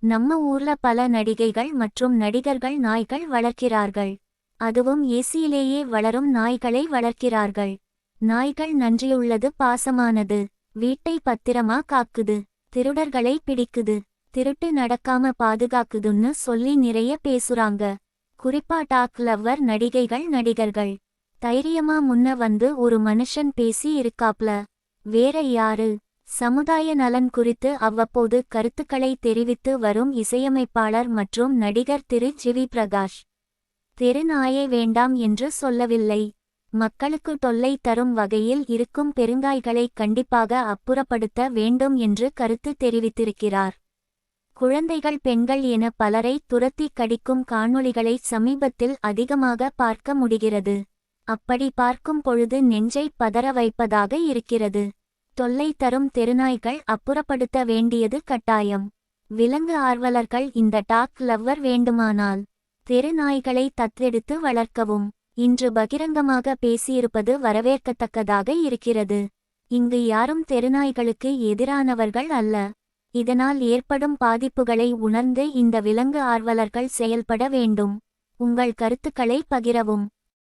நம்ம ஊர்ல பல நடிகைகள் மற்றும் நடிகர்கள் நாய்கள் வளர்க்கிறார்கள். அதுவும் ஏசியிலேயே வளரும் நாய்களை வளர்க்கிறார்கள். நாய்கள் நன்றியுள்ளது பாசமானது. வீட்டை பத்திரமா காக்குது. திருடர்களை பிடிக்குது. திருட்டு நடக்காம பாதுகாக்குதுன்னு சொல்லி நிறைய பேசுறாங்க. குறிப்பா டாக் லவ்வர் நடிகைகள் நடிகர்கள். தைரியமா முன்ன வந்து ஒரு மனுஷன் பேசி இருக்காப்ல. வேற யாரு? சமுதாய நலன் குறித்து அவ்வப்போது கருத்துக்களை தெரிவித்து வரும் இசையமைப்பாளர் மற்றும் நடிகர் திரு. ஜிவி பிரகாஷ். தெருநாயை வேண்டாம் என்று சொல்லவில்லை. மக்களுக்கு தொல்லை தரும் வகையில் இருக்கும் பெருங்காய்களை கண்டிப்பாக அப்புறப்படுத்த வேண்டும் என்று கருத்து தெரிவித்திருக்கிறார். குழந்தைகள் பெண்கள் என பலரை துரத்தி கடிக்கும் காணொளிகளை சமீபத்தில் அதிகமாக பார்க்க முடிகிறது. அப்படி பார்க்கும் பொழுது நெஞ்சை பதற வைப்பதாக இருக்கிறது. தொல்லை தரும் தெருநாய்கள் அப்புறப்படுத்த வேண்டியது கட்டாயம். விலங்கு ஆர்வலர்கள் இந்த டாக் லவ்வர் வேண்டுமானால் தெருநாய்களை தத்தெடுத்து வளர்க்கவும். இன்று பகிரங்கமாக பேசியிருப்பது வரவேற்கத்தக்கதாக இருக்கிறது. இங்கு யாரும் தெருநாய்களுக்கு எதிரானவர்கள் அல்ல. இதனால் ஏற்படும் பாதிப்புகளை உணர்ந்து இந்த விலங்கு ஆர்வலர்கள் செயல்பட வேண்டும். உங்கள் கருத்துக்களை பகிரவும்.